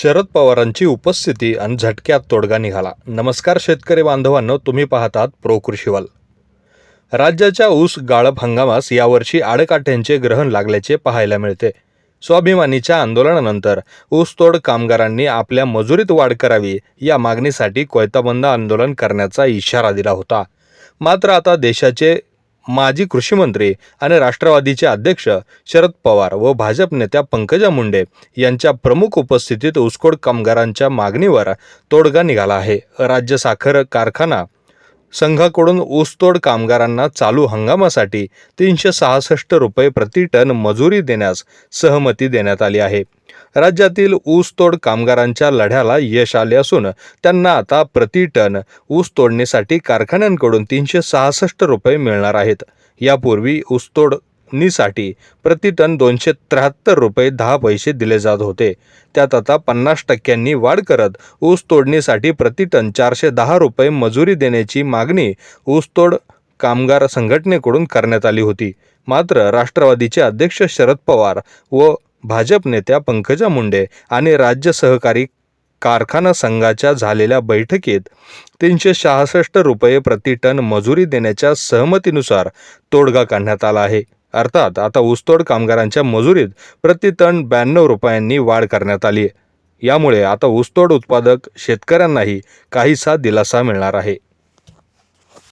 शरद पवारांची उपस्थिती आणि झटक्यात तोडगा निघाला. नमस्कार शेतकरी बांधवांनो तुम्ही पाहतात प्रो कृषीवाल. राज्याच्या ऊस गाळप हंगामास यावर्षी आडकाठ्यांचे ग्रहण लागल्याचे पाहायला मिळते. स्वाभिमानीच्या आंदोलनानंतर ऊसतोड कामगारांनी आपल्या मजुरीत वाढ करावी या मागणीसाठी कोयताबंद आंदोलन करण्याचा इशारा दिला होता. मात्र आता देशाचे माजी कृषीमंत्री आणि राष्ट्रवादीचे अध्यक्ष शरद पवार व भाजप नेत्या पंकजा मुंडे यांच्या प्रमुख उपस्थितीत ऊसकोड कामगारांच्या मागणीवर तोडगा निघाला आहे. राज्य साखर कारखाना संघाकडून ऊसतोड कामगारांना चालू हंगामासाठी तीनशे सहासष्ट रुपये प्रति टन मजुरी देण्यास सहमती देण्यात आली आहे. राज्यातील ऊसतोड कामगारांच्या लढ्याला यश आले असून त्यांना आता प्रति टन ऊस तोडणीसाठी कारखान्यांकडून तीनशे सहासष्ट रुपये मिळणार आहेत. यापूर्वी ऊसतोड प्रति टन दोनशे त्र्याहत्तर रुपये दहा पैसे दिले जात होते. त्यात आता पन्नास टक्क्यांनी वाढ करत ऊस तोडणीसाठी प्रति टन चारशे दहा रुपये मजुरी देण्याची मागणी ऊसतोड कामगार संघटनेकडून करण्यात आली होती. मात्र राष्ट्रवादीचे अध्यक्ष शरद पवार व भाजप नेत्या पंकजा मुंडे आणि राज्य सहकारी कारखाना संघाच्या झालेल्या बैठकीत तीनशे सहासष्ट रुपये प्रति टन मजुरी देण्याच्या सहमतीनुसार तोडगा काढण्यात आला आहे. अर्थात आता ऊसतोड कामगारांच्या मजुरीत प्रति टन ब्याण्णव रुपयांनी वाढ करण्यात आली आहे. यामुळे आता ऊसतोड उत्पादक शेतकऱ्यांनाही काहीसा दिलासा मिळणार आहे.